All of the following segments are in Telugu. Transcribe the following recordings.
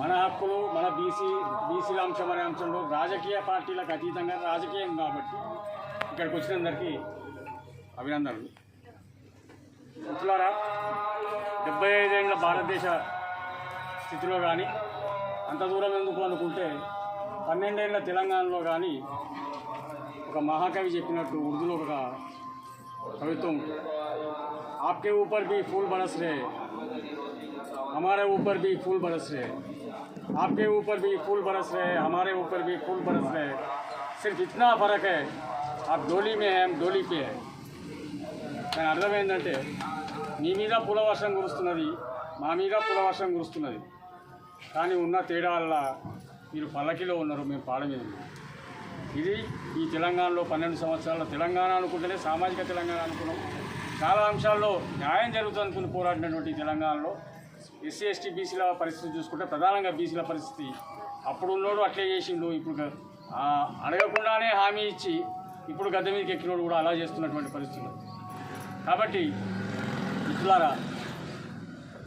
మన హక్కులు మన బీసీ బీసీల అంశం అనే అంశంలో రాజకీయ పార్టీలకు అతీతంగా రాజకీయం కాబట్టి ఇక్కడికి వచ్చినందరికీ అభినందనలు మిత్రులారా డెబ్బై ఐదేళ్ల భారతదేశ స్థితిలో కానీ అంత దూరం ఎందుకు అనుకుంటే పన్నెండేళ్ల తెలంగాణలో కానీ ఒక మహాకవి చెప్పినట్టు ఉర్దూలో ఒక కవిత్వం ఉంటుంది. आपके ऊपर भी फूल बरस रहे हमारे ऊपर भी फूल बरस रहे आपके ऊपर भी फूल बरस रहे हमारे ऊपर भी फूल बरस रहे सिर्फ इतना फ़र्क है आप डोली में हैं हम डोली पे है దాని అర్థం ఏంటంటే మీ మీద పులవర్షం కురుస్తున్నది మా మీద పులవర్షం కురుస్తున్నది కానీ ఉన్న తేడా వల్ల మీరు పల్లకిలో ఉన్నారు మేము పాడ మీద ఉన్నాం ఇది ఈ తెలంగాణలో పన్నెండు సంవత్సరాల తెలంగాణ అనుకుంటేనే సామాజిక తెలంగాణ అనుకున్నాం చాలా అంశాల్లో న్యాయం జరుగుతుంది అనుకుని పోరాడినటువంటి ఈ తెలంగాణలో ఎస్సీ ఎస్టీ బీసీల పరిస్థితి చూసుకుంటే ప్రధానంగా బీసీల పరిస్థితి అప్పుడు ఉన్నోడు అట్లే చేసిండు. ఇప్పుడు అడగకుండానే హామీ ఇచ్చి ఇప్పుడు గద్దె మీదకి ఎక్కినోడు కూడా అలా చేస్తున్నటువంటి పరిస్థితులు కాబట్టి మిత్రులారా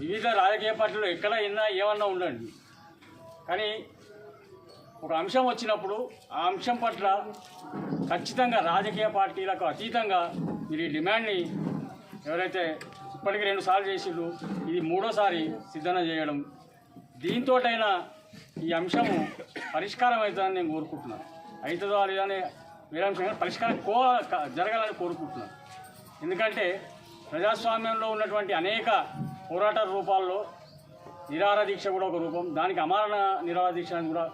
వివిధ రాజకీయ పార్టీలు ఎక్కడ ఎన్నా ఏమన్నా ఉండండి. కానీ ఒక అంశం వచ్చినప్పుడు ఆ అంశం పట్ల ఖచ్చితంగా రాజకీయ పార్టీలకు అతీతంగా మీరు ఈ డిమాండ్ని ఎవరైతే ఇప్పటికీ రెండు సార్లు చేసిండ్రు. ఇది మూడోసారి సిద్ధన చేయడం. దీంతోటైనా ఈ అంశము పరిష్కారం అవుతుందని నేను కోరుకుంటున్నాను. అవుతుందో లేదని వేరే పరిష్కారం కో జరగాలని కోరుకుంటున్నాను. ఎందుకంటే ప్రజాస్వామ్యంలో ఉన్నటువంటి అనేక పోరాట రూపాల్లో నిరాహార దీక్ష కూడా ఒక రూపం. దానికి అమరణ నిరాహార దీక్ష అని కూడా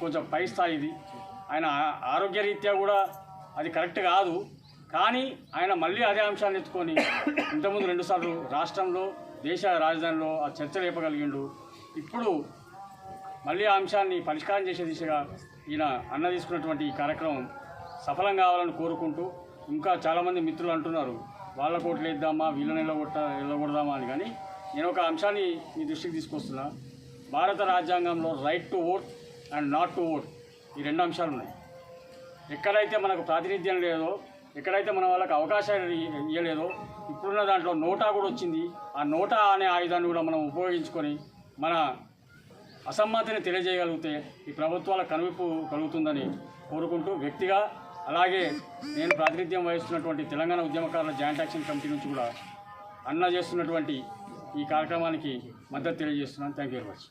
కొంచెం పై స్థాయిది ఆయన ఆరోగ్యరీత్యా కూడా అది కరెక్ట్ కాదు. కానీ ఆయన మళ్ళీ అదే అంశాన్ని ఎత్తుకొని ఇంతకుముందు రెండుసార్లు రాష్ట్రంలో దేశ రాజధానిలో ఆ చర్చ లేపగలిగిండు ఇప్పుడు మళ్ళీ ఆ అంశాన్ని పరిష్కారం చేసే దిశగా ఈయన అన్న తీసుకున్నటువంటి ఈ కార్యక్రమం సఫలం కావాలని కోరుకుంటూ ఇంకా చాలామంది మిత్రులు అంటున్నారు వాళ్ళ కోట్లు వేద్దామా వీళ్ళని వెళ్ళగొట్ట వెళ్ళగొడదామా అని. కానీ నేను ఒక అంశాన్ని మీ దృష్టికి తీసుకొస్తున్నా. భారత రాజ్యాంగంలో right to vote and not to vote ఈ రెండు అంశాలు ఉన్నాయి ఎక్కడైతే మనకు ప్రాతినిధ్యం లేదో ఎక్కడైతే మన వాళ్ళకి అవకాశాలు ఇవ్వలేదో ఇప్పుడున్న దాంట్లో నోటా కూడా వచ్చింది. ఆ నోటా అనే ఆయుధాన్ని కూడా మనం ఉపయోగించుకొని మన అసమ్మతిని తెలియజేయగలిగితే ఈ ప్రభుత్వాల కనువిప్పు కలుగుతుందని కోరుకుంటూ వ్యక్తిగా అలాగే నేను ప్రాతినిధ్యం వహిస్తున్నటువంటి తెలంగాణ ఉద్యమకారుల జాయింట్ యాక్షన్ కమిటీ నుంచి కూడా అన్న చేస్తున్నటువంటి ఈ కార్యక్రమానికి మద్దతు తెలియజేస్తున్నాను. Thank you very much